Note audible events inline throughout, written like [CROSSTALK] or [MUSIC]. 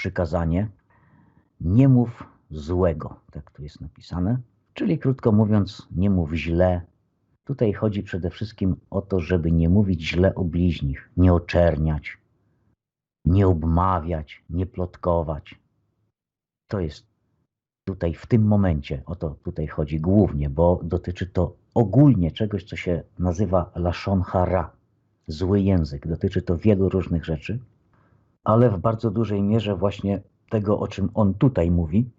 przykazanie. Nie mów złego, tak tu jest napisane. Czyli krótko mówiąc, nie mów źle. Tutaj chodzi przede wszystkim o to, żeby nie mówić źle o bliźnich, nie oczerniać, nie obmawiać, nie plotkować. To jest tutaj w tym momencie, o to tutaj chodzi głównie, bo dotyczy to ogólnie czegoś, co się nazywa lashon hara, zły język. Dotyczy to wielu różnych rzeczy, ale w bardzo dużej mierze właśnie tego, o czym on tutaj mówi,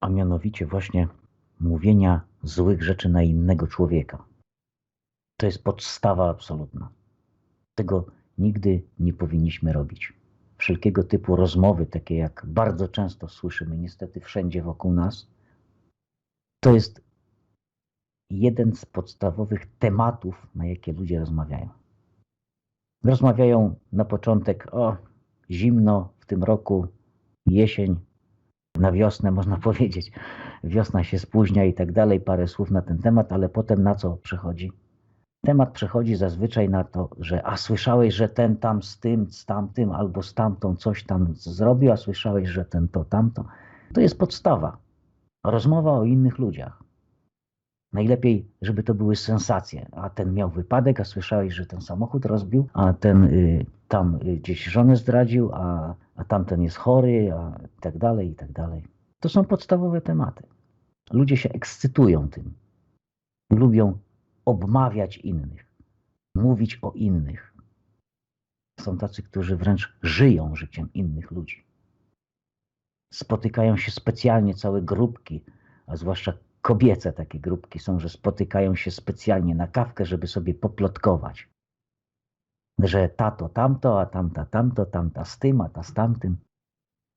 a mianowicie właśnie mówienia złych rzeczy na innego człowieka. To jest podstawa absolutna. Tego nigdy nie powinniśmy robić. Wszelkiego typu rozmowy, takie jak bardzo często słyszymy niestety wszędzie wokół nas, to jest jeden z podstawowych tematów, na jakie ludzie rozmawiają. Rozmawiają na początek o zimno w tym roku, jesień, na wiosnę można [LAUGHS] powiedzieć. Wiosna się spóźnia i tak dalej, parę słów na ten temat, ale potem na co przechodzi? Temat przechodzi zazwyczaj na to, że a słyszałeś, że ten tam z tym, z tamtym albo z tamtą coś tam zrobił, a słyszałeś, że ten to, tamto. To jest podstawa. Rozmowa o innych ludziach. Najlepiej, żeby to były sensacje. A ten miał wypadek, a słyszałeś, że ten samochód rozbił, a ten y, tam y, gdzieś żonę zdradził, a, a tamten jest chory, a tak dalej, i tak dalej. To są podstawowe tematy. Ludzie się ekscytują tym. Lubią obmawiać innych, mówić o innych. Są tacy, którzy wręcz żyją życiem innych ludzi. Spotykają się specjalnie całe grupki, a zwłaszcza kobiece takie grupki są, że spotykają się specjalnie na kawkę, żeby sobie poplotkować. Że tato tamto, a tamta tamto, tamta z tym, a ta z tamtym.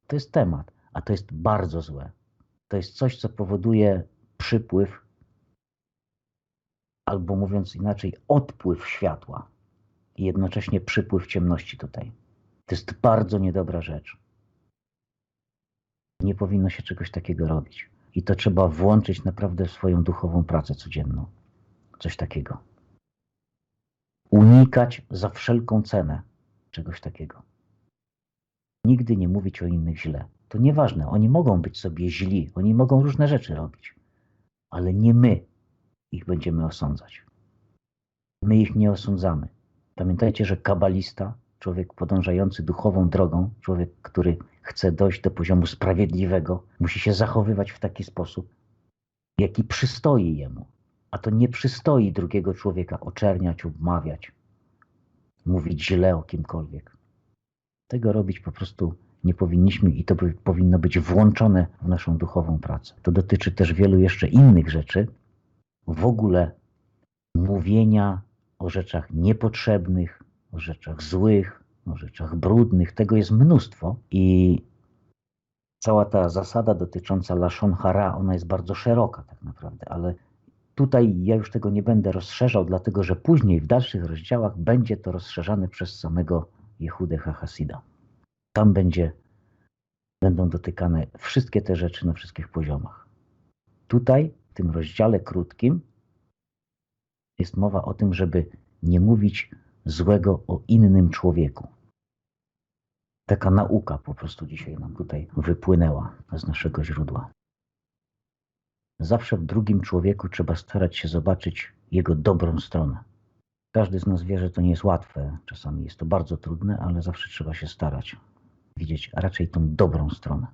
To jest temat, a to jest bardzo złe. To jest coś, co powoduje przypływ, albo mówiąc inaczej, odpływ światła i jednocześnie przypływ ciemności tutaj. To jest bardzo niedobra rzecz. Nie powinno się czegoś takiego robić. I to trzeba włączyć naprawdę w swoją duchową pracę codzienną. Coś takiego. Unikać za wszelką cenę czegoś takiego. Nigdy nie mówić o innych źle. To nieważne, oni mogą być sobie źli, oni mogą różne rzeczy robić, ale nie my ich będziemy osądzać. My ich nie osądzamy. Pamiętajcie, że kabalista, człowiek podążający duchową drogą, człowiek, który chce dojść do poziomu sprawiedliwego, musi się zachowywać w taki sposób, jaki przystoi jemu. A to nie przystoi drugiego człowieka oczerniać, obmawiać, mówić źle o kimkolwiek. Tego robić po prostu nie powinniśmy i to by, powinno być włączone w naszą duchową pracę. To dotyczy też wielu jeszcze innych rzeczy, w ogóle mówienia o rzeczach niepotrzebnych, o rzeczach złych, o rzeczach brudnych. Tego jest mnóstwo i cała ta zasada dotycząca Lashon Hara, ona jest bardzo szeroka tak naprawdę, ale tutaj ja już tego nie będę rozszerzał, dlatego że później w dalszych rozdziałach będzie to rozszerzane przez samego Jehudę Hasida. Tam będzie, będą dotykane wszystkie te rzeczy na wszystkich poziomach. Tutaj, w tym rozdziale krótkim, jest mowa o tym, żeby nie mówić złego o innym człowieku. Taka nauka po prostu dzisiaj nam tutaj wypłynęła z naszego źródła. Zawsze w drugim człowieku trzeba starać się zobaczyć jego dobrą stronę. Każdy z nas wie, że to nie jest łatwe, czasami jest to bardzo trudne, ale zawsze trzeba się starać widzieć raczej tą dobrą stronę.